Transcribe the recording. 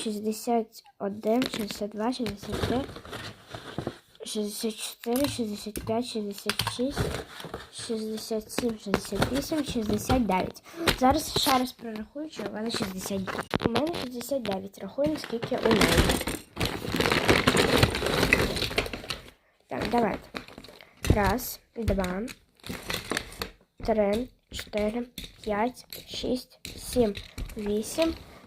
61, 62, 63, 64, 65, 66, 67, 68, 69. Зараз ще раз прорахую, що у мене 69. У мене 69. Рахую, скільки у мене. Так, давайте. Раз, два, три, чотири, п'ять, шість, сім, вісім.